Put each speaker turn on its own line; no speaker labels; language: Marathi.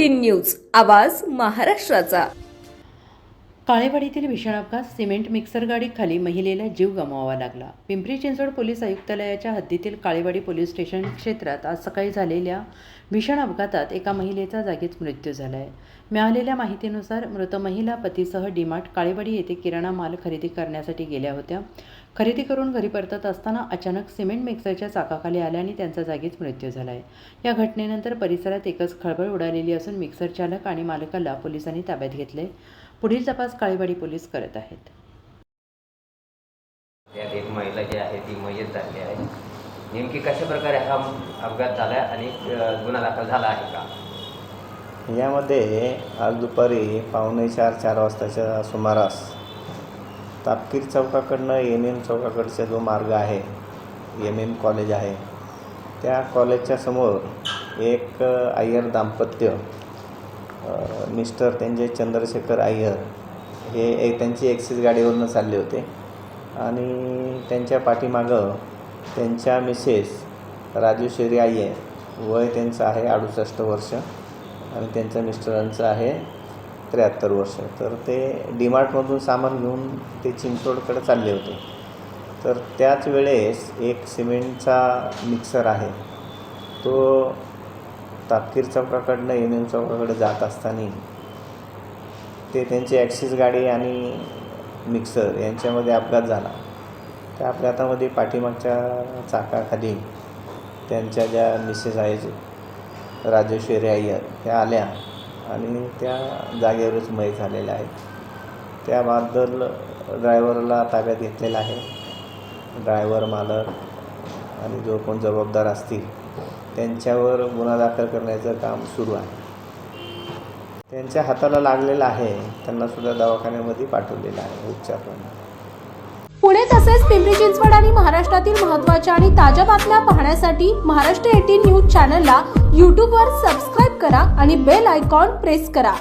एटीन न्यूज आवाज महाराष्ट्राचा.
काळेवाडीतील भीषण अपघात सिमेंट मिक्सर गाडी खाली महिलेला जीव गमवावा लागला. पिंपरी चिंचवड पोलीस आयुक्तालयाच्या हद्दीतील काळेवाडी पोलीस स्टेशन क्षेत्रात आज सकाळी झालेल्या भीषण अपघातात एका महिलेचा जागीच मृत्यू झाला आहे मिळालेल्या माहितीनुसार मृत महिला पतीसह डीमार्ट काळेवाडी येथे किराणा माल खरेदी करण्यासाठी गेल्या होत्या. खरेदी करून घरी परतत असताना अचानक सिमेंट मिक्सरच्या चाकाखाली आल्याने त्यांचा जागीच मृत्यू झाला आहे या घटनेनंतर परिसरात एकच खळबळ उडालेली असून मिक्सर चालक आणि मालकाला पोलिसांनी ताब्यात घेतले पुढील तपास काळेवाडी पोलीस करत आहेत.
त्यात एक महिला जी आहे ती मयत झाली आहे. नेमकी कशा प्रकारे हा अपघात झाला आहे आणि गुन्हा दाखल झाला आहे का?
यामध्ये आज दुपारी पावणे चार चार वाजताच्या सुमारास तापकीर चौकाकडनं एम एम चौकाकडचा जो मार्ग आहे एम एम कॉलेज आहे त्या कॉलेजच्या समोर एक अय्यर दाम्पत्य मिस्टर त्यांचे चंद्रशेखर अय्यर हे एक त्यांची एक्सिस गाडीवरनं चालले होते. आणि त्यांच्या पाठीमागं त्यांच्या मिसेस राजेश्वरी अय्यर वय त्यांचं आहे अडुसष्ट वर्ष आणि त्यांच्या मिस्टरांचं आहे त्र्याहत्तर वर्ष. तर ते डीमार्टमधून सामान घेऊन ते चिंचवडकडे चालले होते. तर त्याच वेळेस एक सिमेंटचा मिक्सर आहे. तो तापकीर चौकाकडनं एन एम चौकाकडे जात असताना ते त्यांची ॲक्सिस गाडी आणि मिक्सर यांच्यामध्ये अपघात झाला. त्या अपघातामध्ये पाठीमागच्या चाकाखाली त्यांच्या ज्या मिसेस आहेत राजेश्वरी अय्यर त्या आल्या आणि त्या जागेवरच मय झालेल्या आहेत. त्याबद्दल ड्रायव्हरला ताब्यात घेतलेला आहे. ड्रायव्हर मालक आणि जो कोण जबाबदार असतील त्यांच्यावर गुन्हा दाखल करण्याचं काम सुरू आहे. त्यांच्या हाताला लागलेलं आहे त्यांना सुद्धा दवाखान्यामध्ये पाठवलेलं आहे उपचार
पुणे तसेच पिंपरी चिंचवड आणि महाराष्ट्रातील महत्त्वाच्या आणि ताज्या बातम्या पाहण्यासाठी महाराष्ट्र एटीन न्यूज चॅनलला यूट्यूबवर सबस्क्राईब करा आणि बेल आयकॉन प्रेस करा.